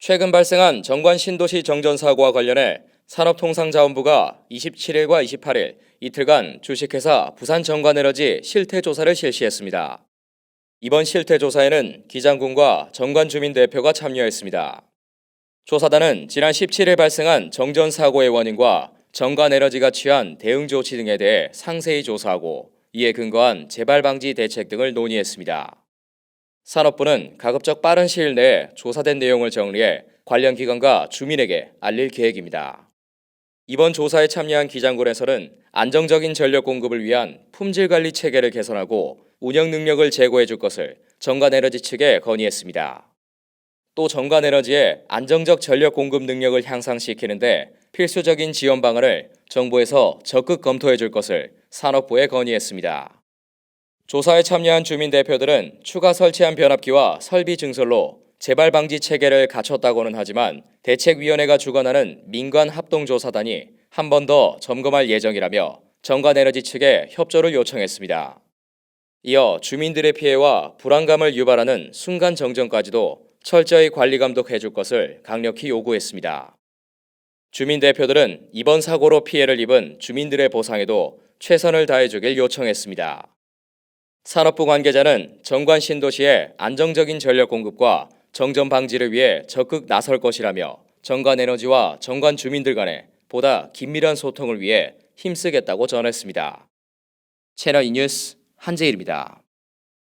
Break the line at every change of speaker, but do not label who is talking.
최근 발생한 정관 신도시 정전 사고와 관련해 산업통상자원부가 27일과 28일 이틀간 주식회사 부산 정관에너지 실태 조사를 실시했습니다. 이번 실태 조사에는 기장군과 정관 주민 대표가 참여했습니다. 조사단은 지난 17일 발생한 정전 사고의 원인과 정관에너지가 취한 대응 조치 등에 대해 상세히 조사하고 이에 근거한 재발 방지 대책 등을 논의했습니다. 산업부는 가급적 빠른 시일 내에 조사된 내용을 정리해 관련 기관과 주민에게 알릴 계획입니다. 이번 조사에 참여한 기장군에서는 안정적인 전력 공급을 위한 품질 관리 체계를 개선하고 운영 능력을 제고해 줄 것을 정관에너지 측에 건의했습니다. 또 정관에너지의 안정적 전력 공급 능력을 향상시키는데 필수적인 지원 방안을 정부에서 적극 검토해 줄 것을 산업부에 건의했습니다. 조사에 참여한 주민 대표들은 추가 설치한 변압기와 설비 증설로 재발 방지 체계를 갖췄다고는 하지만 대책위원회가 주관하는 민관 합동조사단이 한 번 더 점검할 예정이라며 정관에너지 측에 협조를 요청했습니다. 이어 주민들의 피해와 불안감을 유발하는 순간 정전까지도 철저히 관리 감독해 줄 것을 강력히 요구했습니다. 주민 대표들은 이번 사고로 피해를 입은 주민들의 보상에도 최선을 다해 주길 요청했습니다. 산업부 관계자는 정관 신도시의 안정적인 전력 공급과 정전 방지를 위해 적극 나설 것이라며 정관 에너지와 정관 주민들 간에 보다 긴밀한 소통을 위해 힘쓰겠다고 전했습니다. 채널 E 뉴스 한재일입니다.